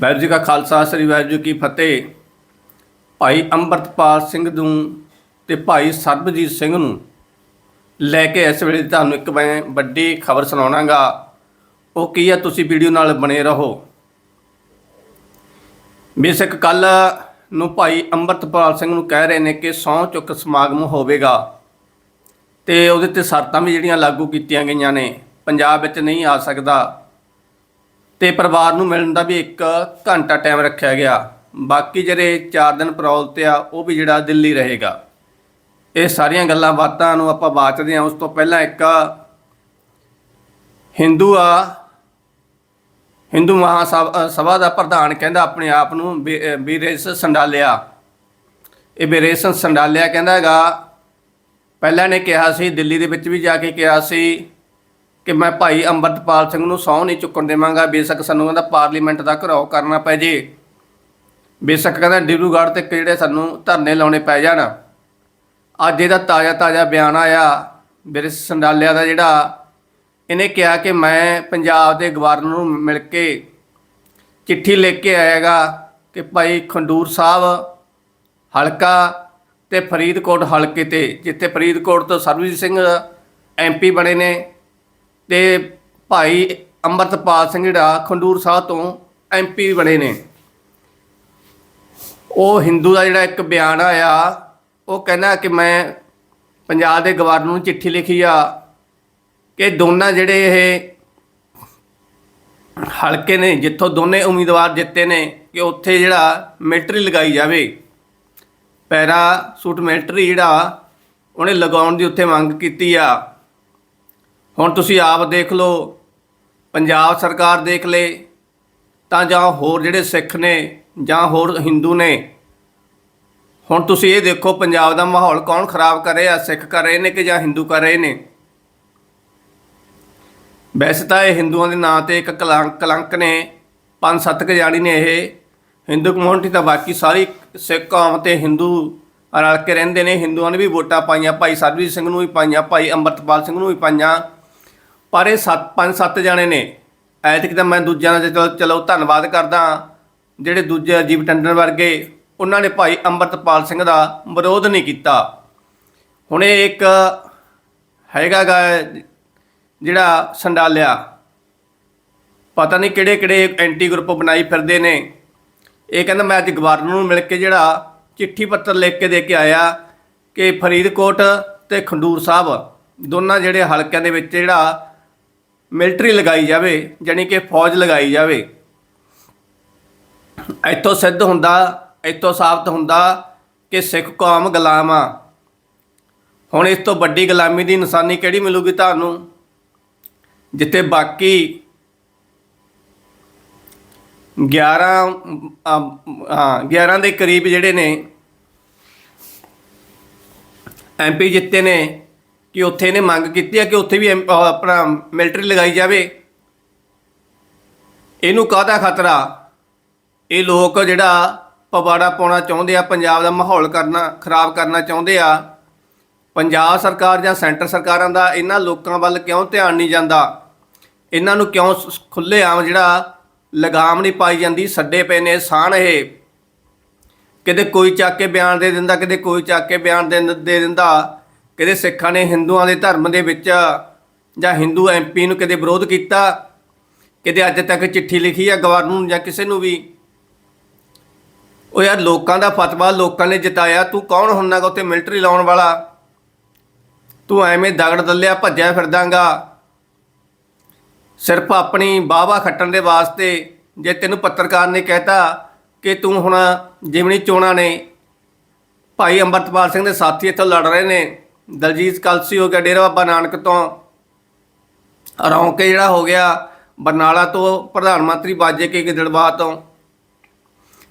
ਵਾਹਿਗੁਰੂ ਜੀ ਕਾ ਖਾਲਸਾ, ਸ੍ਰੀ ਵਾਹਿਗੁਰੂ ਜੀ ਕੀ ਫਤਿਹ। ਭਾਈ ਅੰਮ੍ਰਿਤਪਾਲ ਸਿੰਘ ਨੂੰ ਤੇ ਭਾਈ ਸਰਬਜੀਤ ਸਿੰਘ ਨੂੰ ਲੈ ਕੇ ਇਸ ਵੇਲੇ ਤੁਹਾਨੂੰ ਇੱਕ ਮੈਂ ਵੱਡੀ ਖਬਰ ਸੁਣਾਉਣਾਗਾ। ਉਹ ਕੀ ਹੈ ਤੁਸੀਂ ਵੀਡੀਓ ਨਾਲ ਬਣੇ ਰਹੋ। ਬੇਸ਼ੱਕ ਕੱਲ ਨੂੰ ਭਾਈ ਅੰਮ੍ਰਿਤਪਾਲ ਸਿੰਘ ਨੂੰ ਕਹਿ ਰਹੇ ਨੇ ਕਿ ਸਹੁੰ ਚੁੱਕ ਸਮਾਗਮ ਹੋਵੇਗਾ ਤੇ ਉਹਦੇ ਤੇ ਸ਼ਰਤਾਂ ਵੀ ਜਿਹੜੀਆਂ ਲਾਗੂ ਕੀਤੀਆਂ ਗਈਆਂ ਨੇ, ਪੰਜਾਬ ਵਿੱਚ ਨਹੀਂ ਆ ਸਕਦਾ। ਤੇ ਪਰਿਵਾਰ ਨੂੰ ਮਿਲਣ ਦਾ ਵੀ ਇੱਕ ਘੰਟਾ ਟਾਈਮ ਰੱਖਿਆ ਗਿਆ। ਬਾਕੀ ਜਿਹੜੇ 4 ਦਿਨ ਪਰੌਲ ਤੇ ਆ, ਉਹ ਵੀ ਜਿਹੜਾ ਦਿੱਲੀ ਰਹੇਗਾ। ਇਹ ਸਾਰੀਆਂ ਗੱਲਾਂ ਬਾਤਾਂ ਨੂੰ ਆਪਾਂ ਬਾਤਦੇ ਹਾਂ। ਉਸ ਤੋਂ ਪਹਿਲਾਂ ਇੱਕ ਹਿੰਦੂ ਆ, ਹਿੰਦੂ ਮਹਾਸਭਾ ਸਭਾ ਦਾ ਪ੍ਰਧਾਨ ਕਹਿੰਦਾ ਆਪਣੇ ਆਪ ਨੂੰ ਬੀ- ਅਹ ਬੀਰੇਸ ਸੰਡਾਲਿਆ। ਇਹ ਬੀਰੇਸ ਸੰਡਾਲਿਆ ਕਹਿੰਦਾ ਹੈਗਾ, ਪਹਿਲਾਂ ਨੇ ਕਿਹਾ ਸੀ, ਦਿੱਲੀ ਦੇ ਵਿੱਚ ਵੀ ਜਾ ਕੇ ਕਿਹਾ ਸੀ ਕਿ ਮੈਂ ਭਾਈ ਅੰਮ੍ਰਿਤਪਾਲ ਸਿੰਘ ਨੂੰ ਸਹੁੰ ਨਹੀਂ ਚੁੱਕਣ ਦੇਵਾਂਗਾ, ਬੇਸ਼ੱਕ ਸਾਨੂੰ ਕਹਿੰਦਾ ਪਾਰਲੀਮੈਂਟ ਦਾ ਘਰਾਓ ਕਰਨਾ ਪੈ ਜੇ। ਬੇਸ਼ੱਕ ਕਹਿੰਦਾ ਡਿਬਰੂਗੜ੍ਹ ਤੇ ਜਿਹੜੇ ਸਾਨੂੰ ਧਰਨੇ ਲਾਉਣੇ ਪੈ ਜਾਣ। ਅੱਜ ਇਹਦਾ ਤਾਜ਼ਾ ਤਾਜ਼ਾ ਬਿਆਨ ਆਇਆ, ਮੇਰੇ ਸੰਡਾਲਿਆ ਦਾ ਜਿਹੜਾ। ਇਹਨੇ ਕਿਹਾ ਕਿ ਮੈਂ ਪੰਜਾਬ ਦੇ ਗਵਰਨਰ ਨੂੰ ਮਿਲ ਕੇ ਚਿੱਠੀ ਲਿਖ ਕੇ ਆਏਗਾ ਕਿ ਭਾਈ ਖੰਡੂਰ ਸਾਹਿਬ ਹਲਕਾ ਤੇ ਫਰੀਦਕੋਟ ਹਲਕੇ ਤੇ, ਜਿੱਥੇ ਫਰੀਦਕੋਟ ਤੋਂ ਸਰਬਜੀਤ ਸਿੰਘ ਐਮਪੀ ਬਣੇ ਨੇ। ਤੇ ਭਾਈ ਅੰਮ੍ਰਿਤਪਾਲ ਸਿੰਘ ਜਿਹੜਾ ਖੰਡੂਰ ਸਾਹਿਬ ਤੋਂ ਐਮਪੀ ਬਣੇ ਨੇ। ਉਹ ਹਿੰਦੂ ਦਾ ਜਿਹੜਾ ਇੱਕ ਬਿਆਨ ਆਇਆ, ਉਹ ਕਹਿੰਦਾ ਕਿ ਮੈਂ ਪੰਜਾਬ ਦੇ ਗਵਰਨਰ ਨੂੰ ਚਿੱਠੀ ਲਿਖੀ ਆ ਕਿ ਦੋਨਾਂ ਜਿਹੜੇ ਇਹ ਹਲਕੇ ਨੇ, ਜਿੱਥੋਂ ਦੋਨੇ ਉਮੀਦਵਾਰ ਜਿੱਤੇ ਨੇ, ਕਿ ਉੱਥੇ ਜਿਹੜਾ ਮਿਲਟਰੀ ਲਗਾਈ ਜਾਵੇ। ਪੈਰਾ ਸੂਟ ਮਿਲਟਰੀ ਜਿਹੜਾ ਉਹਨੇ ਲਗਾਉਣ ਦੀ ਉੱਥੇ ਮੰਗ ਕੀਤੀ ਆ। ਹੁਣ ਤੁਸੀਂ ਆਪ ਦੇਖ ਲਓ, ਪੰਜਾਬ ਸਰਕਾਰ ਦੇਖ ਲੇ, ਤਾਂ ਜਾਂ ਹੋਰ ਜਿਹੜੇ ਸਿੱਖ ਨੇ ਜਾਂ ਹੋਰ ਹਿੰਦੂ ਨੇ, ਹੁਣ ਤੁਸੀਂ ਇਹ ਦੇਖੋ ਪੰਜਾਬ ਦਾ ਮਾਹੌਲ ਕੌਣ ਖਰਾਬ ਕਰ ਰਿਹਾ, ਸਿੱਖ ਕਰ ਰਹੇ ਨੇ ਕਿ ਜਾਂ ਹਿੰਦੂ ਕਰ ਰਹੇ ਨੇ? ਵੈਸੇ ਤਾਂ ਇਹ ਹਿੰਦੂਆਂ ਦੇ ਨਾਂ ਤੇ ਇੱਕ ਕਲੰਕ ਕਲੰਕ ਨੇ ਪੰਜ ਸੱਤ ਕੁ ਜਾਣੀ ਨੇ ਇਹ। ਹਿੰਦੂ ਕਮਿਊਨਿਟੀ ਤਾਂ ਬਾਕੀ ਸਾਰੀ ਸਿੱਖ ਕੌਮ ਤੇ ਹਿੰਦੂ ਰਲ ਕੇ ਰਹਿੰਦੇ ਨੇ, ਹਿੰਦੂਆਂ ਨੇ ਵੀ ਵੋਟਾਂ ਪਾਈਆਂ, ਭਾਈ ਸਰਬਜੀਤ ਸਿੰਘ ਨੂੰ ਵੀ ਪਾਈਆਂ, ਭਾਈ ਅੰਮ੍ਰਿਤਪਾਲ ਸਿੰਘ ਨੂੰ ਵੀ ਪਾਈਆਂ। ਪਰ ਇਹ ਸੱਤ, ਪੰਜ, ਸੱਤ ਜਾਣੇ ਨੇ। ਐਤਕ ਤਾਂ ਮੈਂ ਦੂਜਿਆਂ ਦਾ ਚਲੋ ਚਲੋ ਧੰਨਵਾਦ ਕਰਦਾ ਜਿਹੜੇ ਦੂਜੇ ਅਜੀਬ ਟੰਡਨ ਵਰਗੇ, ਉਹਨਾਂ ਨੇ ਭਾਈ ਅੰਮ੍ਰਿਤਪਾਲ ਸਿੰਘ ਦਾ ਵਿਰੋਧ ਨਹੀਂ ਕੀਤਾ। ਹੁਣ ਇਹ ਇੱਕ ਹੈਗਾ ਗਾ, ਜਿਹੜਾ ਸੰਡਾਲਿਆ। ਪਤਾ ਨਹੀਂ ਕਿਹੜੇ ਕਿਹੜੇ ਐਂਟੀ ਗਰੁੱਪ ਬਣਾਈ ਫਿਰਦੇ ਨੇ। ਇਹ ਕਹਿੰਦਾ ਮੈਂ ਅੱਜ ਗਵਰਨਰ ਨੂੰ ਮਿਲ ਕੇ ਜਿਹੜਾ ਚਿੱਠੀ ਪੱਤਰ ਲਿਖ ਕੇ ਦੇ ਕੇ ਆਇਆ ਕਿ ਫਰੀਦਕੋਟ ਤੇ ਖੰਡੂਰ ਸਾਹਿਬ, ਦੋਨਾਂ ਜਿਹੜੇ ਹਲਕਿਆਂ ਦੇ ਵਿੱਚ ਜਿਹੜਾ ਮਿਲਟਰੀ ਲਗਾਈ ਜਾਵੇ, ਜਾਣੀ ਕਿ ਫੌਜ ਲਗਾਈ ਜਾਵੇ। ਇੱਥੋਂ ਸਿੱਧ ਹੁੰਦਾ, ਇੱਥੋਂ ਸਾਬਤ ਹੁੰਦਾ ਕਿ ਸਿੱਖ ਕੌਮ ਗੁਲਾਮ ਆ। ਹੁਣ ਇਸ ਤੋਂ ਵੱਡੀ ਗੁਲਾਮੀ ਦੀ ਨਿਸ਼ਾਨੀ ਕਿਹੜੀ ਮਿਲੂਗੀ ਤੁਹਾਨੂੰ? ਜਿੱਥੇ ਬਾਕੀ 11 ਹਾਂ 11 ਦੇ ਕਰੀਬ ਜਿਹੜੇ ਨੇ ਐਮਪੀ ਜਿੱਤੇ ਨੇ ਕਿ ਉੱਥੇ ਇਹਨੇ ਮੰਗ ਕੀਤੀ ਹੈ ਕਿ ਉੱਥੇ ਵੀ ਐਮ- ਅਹ ਆਪਣਾ ਮਿਲਟਰੀ ਲਗਾਈ ਜਾਵੇ। ਇਹਨੂੰ ਕਾਹਦਾ ਖਤਰਾ? ਇਹ ਲੋਕ ਜਿਹੜਾ ਪਵਾੜਾ ਪਾਉਣਾ ਚਾਹੁੰਦੇ ਆ, ਪੰਜਾਬ ਦਾ ਮਾਹੌਲ ਕਰਨਾ, ਖਰਾਬ ਕਰਨਾ ਚਾਹੁੰਦੇ ਆ, ਪੰਜਾਬ ਸਰਕਾਰ ਜਾਂ ਸੈਂਟਰ ਸਰਕਾਰਾਂ ਦਾ ਇਹਨਾਂ ਲੋਕਾਂ ਵੱਲ ਕਿਉਂ ਧਿਆਨ ਨਹੀਂ ਜਾਂਦਾ? ਇਹਨਾਂ ਨੂੰ ਕਿਉਂ ਖੁੱਲੇ ਆਮ ਜਿਹੜਾ ਲਗਾਮ ਨਹੀਂ ਪਾਈ ਜਾਂਦੀ, ਸੱਡੇ ਪਏ ਨੇ ਸਾਨ ਇਹ। ਕਿਤੇ ਕੋਈ ਚੱਕ ਕੇ ਬਿਆਨ ਦੇ ਦਿੰਦਾ, ਕਿਤੇ ਕੋਈ ਚੱਕ ਕੇ ਬਿਆਨ ਦੇ ਦੇ ਦਿੰਦਾ ਕਿਤੇ ਸਿੱਖਾਂ ਨੇ ਹਿੰਦੂਆਂ ਦੇ ਧਰਮ ਦੇ ਵਿੱਚ ਜਾਂ ਹਿੰਦੂ ਐਮਪੀ ਨੂੰ ਕਿਤੇ ਵਿਰੋਧ ਕੀਤਾ, ਕਿਤੇ ਅੱਜ ਤੱਕ ਚਿੱਠੀ ਲਿਖੀ ਆ ਗਵਰਨਰ ਨੂੰ ਜਾਂ ਕਿਸੇ ਨੂੰ ਵੀ। ਉਹ ਯਾਰ ਲੋਕਾਂ ਦਾ ਫਤਵਾ, ਲੋਕਾਂ ਨੇ ਜਿਤਾਇਆ, ਤੂੰ ਕੌਣ ਹੁੰਨਾਗਾ ਉੱਥੇ ਮਿਲਟਰੀ ਲਾਉਣ ਵਾਲਾ? ਤੂੰ ਐਵੇਂ ਦਗੜ ਦੱਲਿਆ, ਭੱਜਿਆ ਫਿਰਦਾਗਾ ਸਿਰਫ ਆਪਣੀ ਬਾਵਾ ਖੱਟਣ ਦੇ ਵਾਸਤੇ ਜੇ ਤੈਨੂੰ ਪੱਤਰਕਾਰ ਨੇ ਕਹਿਤਾ ਕਿ ਤੂੰ ਹੁਣ ਜਿਮਣੀ ਚੋਣਾਂ ਨੇ, ਭਾਈ ਅੰਮ੍ਰਿਤਪਾਲ ਸਿੰਘ ਦੇ ਸਾਥੀ ਇੱਥੋਂ ਲੜ ਰਹੇ ਨੇ ਦਲਜੀਤ ਕਲਸੀ ਹੋ ਗਿਆ, ਡੇਰਾ ਬਾਬਾ ਨਾਨਕ ਤੋਂ। ਰੌਂਕੇ ਜਿਹੜਾ ਹੋ ਗਿਆ, ਬਰਨਾਲਾ ਤੋਂ ਪ੍ਰਧਾਨ ਮੰਤਰੀ ਬਾਜੇ ਕੇ ਗਿੱਦੜਬਾਹ ਤੋਂ।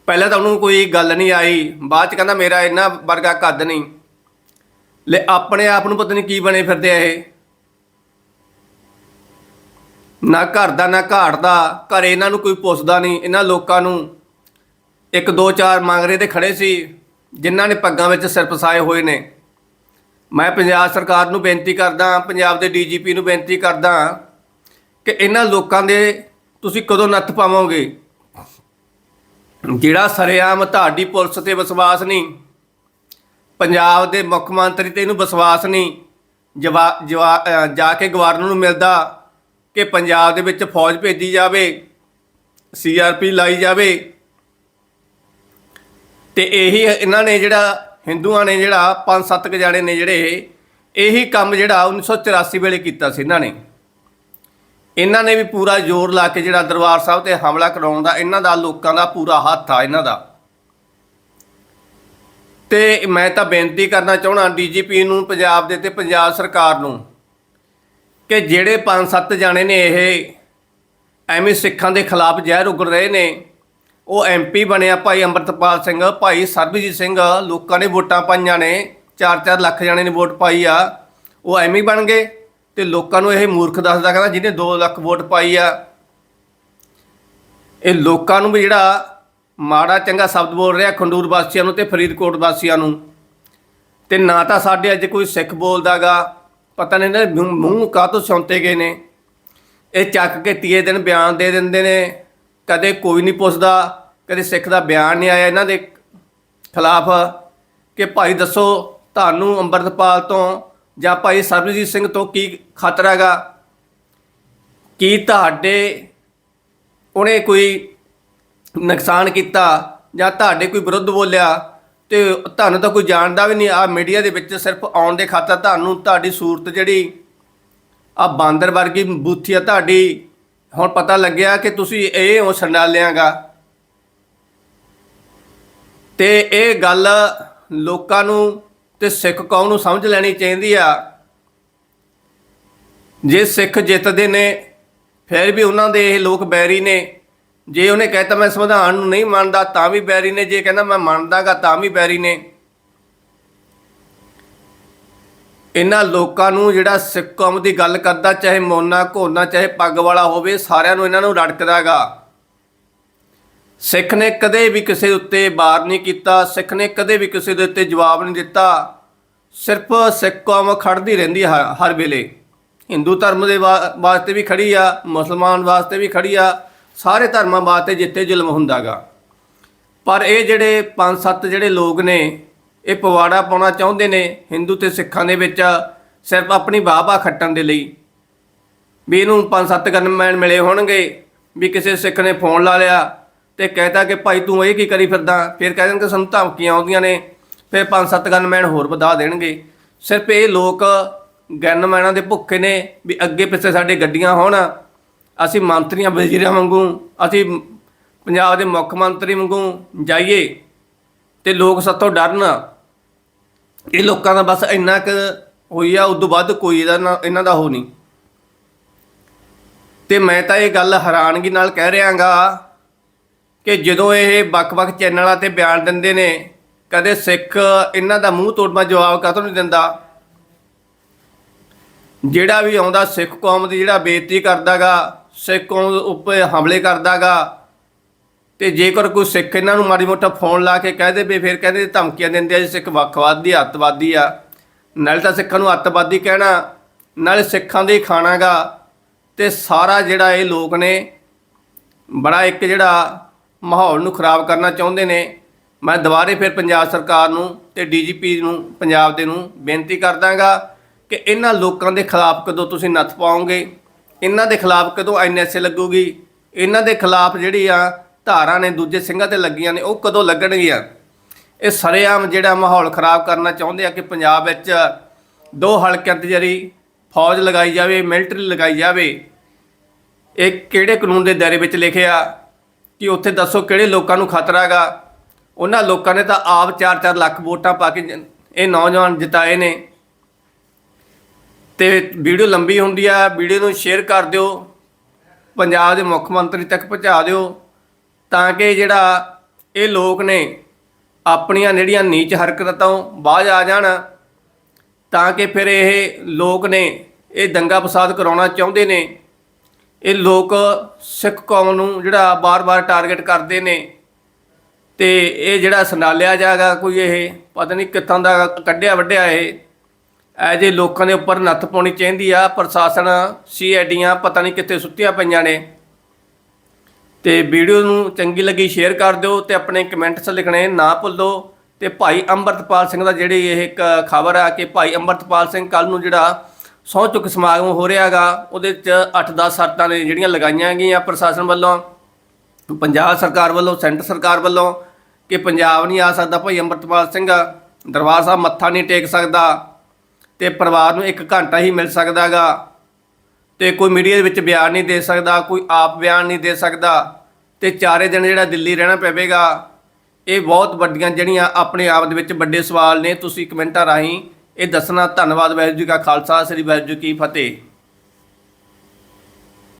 ਪਹਿਲਾਂ ਤਾਂ ਉਹਨੂੰ ਕੋਈ ਗੱਲ ਨਹੀਂ ਆਈ, ਬਾਅਦ ਚ ਕਹਿੰਦਾ ਮੇਰਾ ਇੰਨਾ ਵਰਗਾ ਕੱਦ ਨਹੀਂ। ਲੈ, ਆਪਣੇ ਆਪ ਨੂੰ ਪਤਾ ਨਹੀਂ ਕੀ ਬਣੇ ਫਿਰਦੇ ਆ ਇਹ। ਨਾ ਘਰ ਦਾ, ਨਾ ਘਾਟ ਦਾ, ਘਰੇ ਇਹਨਾਂ ਨੂੰ ਕੋਈ ਪੁੱਛਦਾ ਨਹੀਂ, ਇਹਨਾਂ ਲੋਕਾਂ ਨੂੰ। ਇੱਕ ਦੋ ਚਾਰ ਮੰਗਰੇ ਤੇ ਖੜੇ ਸੀ, ਜਿਨ੍ਹਾਂ ਨੇ ਪੱਗਾਂ ਵਿੱਚ ਸਿਰ ਫਸਾਏ ਹੋਏ ਨੇ। ਮੈਂ ਪੰਜਾਬ ਸਰਕਾਰ ਨੂੰ ਬੇਨਤੀ ਕਰਦਾ, ਪੰਜਾਬ ਦੇ ਡੀਜੀਪੀ ਨੂੰ ਬੇਨਤੀ ਕਰਦਾ ਕਿ ਇਹਨਾਂ ਲੋਕਾਂ ਦੇ ਤੁਸੀਂ ਕਦੋਂ ਨੱਥ ਪਾਵੋਗੇ? ਜਿਹੜਾ ਸਰਿਆਮ ਤੁਹਾਡੀ ਪੁਲਿਸ ਤੇ ਵਿਸ਼ਵਾਸ ਨਹੀਂ, ਪੰਜਾਬ ਦੇ ਮੁੱਖ ਮੰਤਰੀ ਤੇ ਇਹਨੂੰ ਵਿਸ਼ਵਾਸ ਨਹੀਂ, ਜਵਾ- ਜਵਾ- ਜਾ ਕੇ ਗਵਰਨਰ ਨੂੰ ਮਿਲਦਾ ਕਿ ਪੰਜਾਬ ਦੇ ਵਿੱਚ ਫੌਜ ਭੇਜੀ ਜਾਵੇ ਸੀਆਰਪੀ ਲਾਈ ਜਾਵੇ। ਤੇ ਇਹੀ ਇਹਨਾਂ ਨੇ ਜਿਹੜਾ ਹਿੰਦੂਆਂ ਨੇ ਜਿਹੜਾ ਪੰਜ ਸੱਤ ਕੁ ਜਾਣੇ ਨੇ ਜਿਹੜੇ, ਇਹੀ ਕੰਮ ਜਿਹੜਾ 1984 ਵੇਲੇ ਕੀਤਾ ਸੀ ਇਹਨਾਂ ਨੇ। ਇਹਨਾਂ ਨੇ ਵੀ ਪੂਰਾ ਜ਼ੋਰ ਲਾ ਕੇ ਜਿਹੜਾ ਦਰਬਾਰ ਸਾਹਿਬ ਤੇ ਹਮਲਾ ਕਰਾਉਣ ਦਾ, ਇਹਨਾਂ ਦਾ, ਲੋਕਾਂ ਦਾ ਪੂਰਾ ਹੱਥ ਆ ਇਹਨਾਂ ਦਾ। ਤੇ ਮੈਂ ਤਾਂ ਬੇਨਤੀ ਕਰਨਾ ਚਾਹਣਾ ਡੀਜੀਪੀ ਨੂੰ, ਪੰਜਾਬ ਦੇ ਤੇ ਪੰਜਾਬ ਸਰਕਾਰ ਨੂੰ, ਕਿ ਜਿਹੜੇ ਪੰਜ ਸੱਤ ਜਾਣੇ ਨੇ ਇਹ ਐਵੇਂ ਸਿੱਖਾਂ ਦੇ ਖਿਲਾਫ ਜ਼ਹਿਰ ਉਗਲ ਰਹੇ ਨੇ ਉਹ ਐਮਪੀ ਬਣਿਆ ਭਾਈ ਅੰਮ੍ਰਿਤਪਾਲ ਸਿੰਘ, ਭਾਈ ਸਰਬਜੀਤ ਸਿੰਘ। ਲੋਕਾਂ ਨੇ ਵੋਟਾਂ ਪਾਈਆਂ ਨੇ। 4-4 ਲੱਖ ਜਾਣੇ ਨੇ ਵੋਟ ਪਾਈ ਆ। ਉਹ ਐਵੇਂ ਹੀ ਬਣ ਗਏ ਤੇ ਲੋਕਾਂ ਨੂੰ ਇਹ ਮੂਰਖ ਦੱਸਦਾ ਕਹਿੰਦਾ ਜਿਹਨੇ 2 ਲੱਖ ਵੋਟ ਪਾਈ ਆ। ਇਹ ਲੋਕਾਂ ਨੂੰ ਵੀ ਜਿਹੜਾ ਮਾੜਾ ਚੰਗਾ ਸ਼ਬਦ ਬੋਲ ਰਿਹਾ ਖੰਡੂਰ ਵਾਸੀਆਂ ਨੂੰ ਤੇ ਫਰੀਦਕੋਟ ਵਾਸੀਆਂ ਨੂੰ। ਤੇ ਨਾ ਤਾਂ ਸਾਡੇ ਅੱਜ ਕੋਈ ਸਿੱਖ ਬੋਲਦਾਗਾ। ਪਤਾ ਨਹੀਂ ਨਾ ਮੂੰਹ- ਮੂੰਹ ਕਾਹਤੋਂ ਸੁਣਤੇ ਗਏ ਨੇ। ਇਹ ਚੱਕ ਕੇ ਤੀਏ ਦਿਨ ਬਿਆਨ ਦੇ ਦਿੰਦੇ ਨੇ। ਕਦੇ ਕੋਈ ਨਹੀਂ ਪੁੱਛਦਾ। ਕਦੇ ਸਿੱਖ ਦਾ ਬਿਆਨ ਨਹੀਂ ਆਇਆ ਇਹਨਾਂ ਦੇ ਖਿਲਾਫ, ਕਿ ਭਾਈ ਦੱਸੋ ਤੁਹਾਨੂੰ ਅੰਮ੍ਰਿਤਪਾਲ ਤੋਂ ਜਾਂ ਭਾਈ ਸਰਬਜੀਤ ਸਿੰਘ ਤੋਂ ਕੀ ਖਤਰਾ ਹੈਗਾ? ਕੀ ਤੁਹਾਡੇ ਉਹਨੇ ਕੋਈ ਨੁਕਸਾਨ ਕੀਤਾ ਜਾਂ ਤੁਹਾਡੇ ਕੋਈ ਵਿਰੁੱਧ ਬੋਲਿਆ? ਤੇ ਤੁਹਾਨੂੰ ਤਾਂ ਕੋਈ ਜਾਣਦਾ ਵੀ ਨਹੀਂ ਆ ਮੀਡੀਆ ਦੇ ਵਿੱਚ ਸਿਰਫ ਆਉਣ ਦੇ ਖਾਤਰ ਤੁਹਾਨੂੰ ਤੁਹਾਡੀ ਸੂਰਤ ਜਿਹੜੀ ਆ ਬਾਂਦਰ ਵਰਗੀ ਬੂਥੀ ਆ ਤੁਹਾਡੀ, ਹੁਣ ਪਤਾ ਲੱਗਿਆ ਕਿ ਤੁਸੀਂ ਇਹ ਹੋ ਸੰਡਾਲਿਆਂਗਾ ਤੇ ਇਹ ਗੱਲ ਲੋਕਾਂ ਨੂੰ ਤੇ ਸਿੱਖ ਕੌਮ ਨੂੰ ਸਮਝ ਲੈਣੀ ਚਾਹੀਦੀ ਆ। ਜੇ ਸਿੱਖ ਜਿੱਤਦੇ ਨੇ, ਫਿਰ ਵੀ ਉਹਨਾਂ ਦੇ ਇਹ ਲੋਕ ਬੈਰੀ ਨੇ। ਜੇ ਉਹਨੇ ਕਹਿਤਾ ਮੈਂ ਸੰਵਿਧਾਨ ਨੂੰ ਨਹੀਂ ਮੰਨਦਾ, ਤਾਂ ਵੀ ਬੈਰੀ ਨੇ। ਜੇ ਕਹਿੰਦਾ ਮੈਂ ਮੰਨਦਾਗਾ, ਤਾਂ ਵੀ ਬੈਰੀ ਨੇ। ਇਹਨਾਂ ਲੋਕਾਂ ਨੂੰ ਜਿਹੜਾ ਸਿੱਖ ਕੌਮ ਦੀ ਗੱਲ ਕਰਦਾ, ਚਾਹੇ ਮੋਨਾ ਘੋਨਾ, ਚਾਹੇ ਪੱਗ ਵਾਲਾ ਹੋਵੇ, ਸਾਰਿਆਂ ਨੂੰ ਇਹਨਾਂ ਨੂੰ ਰੜਕਦਾਗਾ। ਸਿੱਖ ਨੇ ਕਦੇ ਵੀ ਕਿਸੇ ਉੱਤੇ ਬਾਰ ਨਹੀਂ ਕੀਤਾ, ਸਿੱਖ ਨੇ ਕਦੇ ਵੀ ਕਿਸੇ ਦੇ ਉੱਤੇ ਜਵਾਬ ਨਹੀਂ ਦਿੱਤਾ। ਸਿਰਫ ਸਿੱਖ ਕੌਮ ਖੜਦੀ ਰਹਿੰਦੀ ਹੈ ਹਰ ਵੇਲੇ। ਹਿੰਦੂ ਧਰਮ ਦੇ ਵਾ- ਵਾਸਤੇ ਵੀ ਖੜੀ ਆ, ਮੁਸਲਮਾਨ ਵਾਸਤੇ ਵੀ ਖੜੀ ਆ, ਸਾਰੇ ਧਰਮਾਂ ਵਾਸਤੇ ਜਿੱਥੇ ਜ਼ੁਲਮ ਹੁੰਦਾਗਾ ਪਰ ਇਹ ਜਿਹੜੇ ਪੰਜ ਸੱਤ ਜਿਹੜੇ ਲੋਕ ਨੇ, ਇਹ ਪਵਾੜਾ ਪਾਉਣਾ ਚਾਹੁੰਦੇ ਨੇ, ਹਿੰਦੂ ਤੇ ਸਿੱਖਾਂ ਦੇ ਵਿੱਚ ਸਿਰਫ ਆਪਣੀ ਵਾਹ ਖੱਟਣ ਦੇ ਲਈ। ਵੀ ਇਹਨੂੰ ਪੰਜ ਸੱਤ ਗਨਮੈਨ ਮਿਲੇ ਹੋਣਗੇ, ਵੀ ਕਿਸੇ ਸਿੱਖ ਨੇ ਫੋਨ ਲਾ ਲਿਆ ਤੇ ਕਹਿਤਾ ਕਿ ਭਾਈ ਤੂੰ ਇਹ ਕੀ ਕਰੀ ਫਿਰਦਾ? ਫਿਰ ਕਹਿ ਦੇਣਗੇ, ਸਾਨੂੰ ਧਮਕੀਆਂ ਆਉਂਦੀਆਂ ਨੇ। ਫਿਰ ਪੰਜ ਸੱਤ ਗਨਮੈਨ ਹੋਰ ਵਧਾ ਦੇਣਗੇ। ਸਿਰਫ ਇਹ ਲੋਕ ਗਨਮੈਨਾਂ ਦੇ ਭੁੱਖੇ ਨੇ ਵੀ ਅੱਗੇ ਪਿੱਛੇ ਸਾਡੇ ਗੱਡੀਆਂ ਹੋਣ। ਅਸੀਂ ਮੰਤਰੀਆਂ, ਵਜ਼ੀਰਾਂ ਵਾਂਗੂ, ਅਸੀਂ ਪੰਜਾਬ ਦੇ ਮੁੱਖ ਮੰਤਰੀ ਵਾਂਗੂ ਜਾਈਏ ਤੇ ਲੋਕ ਸਾਤੋਂ ਡਰਨ। ਇਹ ਲੋਕਾਂ ਦਾ ਬਸ ਇੰਨਾ ਕੁ ਹੋਈ ਆ, ਉਦੋਂ ਵੱਧ ਕੋਈ ਇਹਦਾ ਨਾ- ਇਹਨਾਂ ਦਾ ਹੋ ਨਹੀਂ। ਤੇ ਮੈਂ ਤਾਂ ਇਹ ਗੱਲ ਹੈਰਾਨਗੀ ਨਾਲ ਕਹਿ ਰਿਹਾਗਾ ਕਿ ਜਦੋਂ ਇਹ ਵੱਖ-ਵੱਖ ਚੈਨਲਾਂ ਤੇ ਬਿਆਨ ਦਿੰਦੇ ਨੇ, ਕਦੇ ਸਿੱਖ ਇਹਨਾਂ ਦਾ ਮੂੰਹ ਤੋੜਵਾ ਜਵਾਬ ਕਾਹਤੋਂ ਨਹੀਂ ਦਿੰਦਾ? ਜਿਹੜਾ ਵੀ ਆਉਂਦਾ ਸਿੱਖ ਕੌਮ ਦੀ ਜਿਹੜਾ ਬੇਇੱਜ਼ਤੀ ਕਰਦਾਗਾ, ਸਿੱਖ ਕੌਮ ਉੱਪਰ ਹਮਲੇ ਕਰਦਾਗਾ, ਤੇ ਜੇਕਰ ਕੋਈ ਸਿੱਖ ਇਹਨਾਂ ਨੂੰ ਮਾੜੀ ਮੋਟਾ ਫੋਨ ਲਾ ਕੇ ਕਹਿ ਦੇਵੇ, ਫਿਰ ਕਹਿੰਦੇ ਧਮਕੀਆਂ ਦਿੰਦੇ ਆ ਜੀ ਸਿੱਖ ਵੱਖਵਾਦੀ ਅੱਤਵਾਦੀ ਆ। ਨਾਲੇ ਤਾਂ ਸਿੱਖਾਂ ਨੂੰ ਅੱਤਵਾਦੀ ਕਹਿਣਾ, ਨਾਲੇ ਸਿੱਖਾਂ ਦੇ ਹੀ ਖਾਣਾਗਾ। ਤੇ ਸਾਰਾ ਜਿਹੜਾ ਇਹ ਲੋਕ ਨੇ, ਬੜਾ ਇੱਕ ਜਿਹੜਾ ਮਾਹੌਲ ਨੂੰ ਖਰਾਬ ਕਰਨਾ ਚਾਹੁੰਦੇ ਨੇ। ਮੈਂ ਦੁਬਾਰੇ ਫਿਰ ਪੰਜਾਬ ਸਰਕਾਰ ਨੂੰ ਤੇ ਡੀਜੀਪੀ ਨੂੰ, ਪੰਜਾਬ ਦੇ ਨੂੰ ਬੇਨਤੀ ਕਰਦਾਗਾ ਕਿ ਇਹਨਾਂ ਲੋਕਾਂ ਦੇ ਖਿਲਾਫ ਕਦੋਂ ਤੁਸੀਂ ਨੱਥ ਪਾਓਗੇ? ਇਹਨਾਂ ਦੇ ਖਿਲਾਫ ਕਦੋਂ ਐਨਐਸਏ ਲੱਗੂਗੀ? ਇਹਨਾਂ ਦੇ ਖਿਲਾਫ ਜਿਹੜੀ ਆ ਧਾਰਾਂ ਨੇ ਦੂਜੇ ਸਿੰਘਾਂ ਤੇ ਲੱਗੀਆਂ ਨੇ, ਉਹ ਕਦੋਂ ਲੱਗਣਗੀਆਂ? ਇਹ ਸਰੇਆਮ ਜਿਹੜਾ ਮਾਹੌਲ ਖਰਾਬ ਕਰਨਾ ਚਾਹੁੰਦੇ ਆ ਕਿ ਪੰਜਾਬ ਵਿੱਚ ਦੋ ਹਲਕਿਆਂ ਤੇ ਜਿਹੜੀ ਫੌਜ ਲਗਾਈ ਜਾਵੇ, ਮਿਲਟਰੀ ਲਗਾਈ ਜਾਵੇ, ਇਹ ਕਿਹੜੇ ਕਾਨੂੰਨ ਦੇ ਦਾਇਰੇ ਵਿੱਚ ਲਿਖਿਆ? ਕਿ ਉੱਥੇ ਦੱਸੋ ਕਿਹੜੇ ਲੋਕਾਂ ਨੂੰ ਖਤਰਾ ਹੈਗਾ? ਉਹਨਾਂ ਲੋਕਾਂ ਨੇ ਤਾਂ ਆਪ 4-4 ਲੱਖ ਵੋਟਾਂ ਪਾ ਕੇ ਇਹ ਨੌਜਵਾਨ ਜਿਤਾਏ ਨੇ। ਤੇ ਵੀਡੀਓ ਲੰਬੀ ਹੁੰਦੀ ਆ, ਵੀਡੀਓ ਨੂੰ ਸ਼ੇਅਰ ਕਰ ਦਿਓ, ਪੰਜਾਬ ਦੇ ਮੁੱਖ ਮੰਤਰੀ ਤੱਕ ਪਹੁੰਚਾ ਦਿਓ, ਤਾਂ ਕਿ ਜਿਹੜਾ ਇਹ ਲੋਕ ਨੇ, ਆਪਣੀਆਂ ਜਿਹੜੀਆਂ ਨੀਚ ਹਰਕਤਾਂ ਤੋਂ ਬਾਹਰ ਆ ਜਾਣ, ਤਾਂ ਕਿ ਫਿਰ ਇਹ ਲੋਕ ਨੇ, ਇਹ ਦੰਗਾ ਫਸਾਦ ਕਰਾਉਣਾ ਚਾਹੁੰਦੇ ਨੇ। ਇਹ ਲੋਕ ਸਿੱਖ ਕੌਮ ਨੂੰ ਜਿਹੜਾ ਬਾਰ-ਬਾਰ ਟਾਰਗੇਟ ਕਰਦੇ ਨੇ ਤੇ ਇਹ ਜਿਹੜਾ ਸੰਡਾਲਿਆ ਜਾਗਾ ਕੋਈ ਇਹ, ਪਤਾ ਨਹੀਂ ਕਿੱਥੋਂ ਦਾ ਕੱਢਿਆ ਵੱਢਿਆ ਇਹ। ਐਜੇ ਲੋਕਾਂ ਦੇ ਉੱਪਰ ਨੱਥ ਪਾਉਣੀ ਚਾਹੀਦੀ ਆ, ਪ੍ਰਸ਼ਾਸਨ ਸੀਆਈਡੀਆਂ ਪਤਾ ਨਹੀਂ ਕਿੱਥੇ ਸੁੱਤੀਆਂ ਪਈਆਂ ਨੇ। ਤੇ ਵੀਡੀਓ ਨੂੰ ਚੰਗੀ ਲੱਗੀ ਸ਼ੇਅਰ ਕਰ ਦਿਓ ਤੇ ਆਪਣੇ ਕਮੈਂਟਸ ਲਿਖਣੇ ਨਾ ਭੁੱਲੋ। ਤੇ ਭਾਈ ਅੰਮ੍ਰਿਤਪਾਲ ਸਿੰਘ ਦਾ ਜਿਹੜੀ ਇਹ ਇੱਕ ਖਬਰ ਆ ਕਿ ਭਾਈ ਅੰਮ੍ਰਿਤਪਾਲ ਸਿੰਘ ਕੱਲ ਨੂੰ ਜਿਹੜਾ ਸਹੁੰ ਚੁੱਕ ਸਮਾਗਮ ਹੋ ਰਿਹਾਗਾ, ਉਹਦੇ ਚ 8-10 ਸ਼ਰਤਾਂ ਨੇ ਜਿਹੜੀਆਂ ਲਗਾਈਆਂ ਗਈਆਂ ਪ੍ਰਸ਼ਾਸਨ ਵੱਲੋਂ, ਪੰਜਾਬ ਸਰਕਾਰ ਵੱਲੋਂ, ਸੈਂਟਰ ਸਰਕਾਰ ਵੱਲੋਂ, ਕਿ ਪੰਜਾਬ ਨਹੀਂ ਆ ਸਕਦਾ, ਭਾਈ ਅੰਮ੍ਰਿਤਪਾਲ ਸਿੰਘ ਦਰਬਾਰ ਸਾਹਿਬ ਮੱਥਾ ਨਹੀਂ ਟੇਕ ਸਕਦਾ ਤੇ ਪਰਿਵਾਰ ਨੂੰ ਇੱਕ ਘੰਟਾ ਹੀ ਮਿਲ ਸਕਦਾਗਾ ਤੇ ਕੋਈ ਮੀਡੀਆ ਦੇ ਵਿੱਚ ਬਿਆਨ ਨਹੀਂ ਦੇ ਸਕਦਾ, ਕੋਈ ਆਪ ਬਿਆਨ ਨਹੀਂ ਦੇ ਸਕਦਾ ਤੇ ਚਾਰੇ ਦਿਨ ਜਿਹੜਾ ਦਿੱਲੀ ਰਹਿਣਾ ਪਵੇਗਾ, ਇਹ ਬਹੁਤ ਵੱਡੀਆਂ ਜਿਹੜੀਆਂ ਆਪਣੇ ਆਪ ਦੇ ਵਿੱਚ ਵੱਡੇ ਸਵਾਲ ਨੇ, ਤੁਸੀਂ ਕਮੈਂਟਾਂ ਰਾਹੀਂ ਇਹ ਦੱਸਣਾ ਧੰਨਵਾਦ ਵਾਹਿਗੁਰੂ ਜੀ ਕਾ ਖਾਲਸਾ ਸ੍ਰੀ ਵਾਹਿਗੁਰੂ ਜੀ ਕੀ ਫਤਿਹ।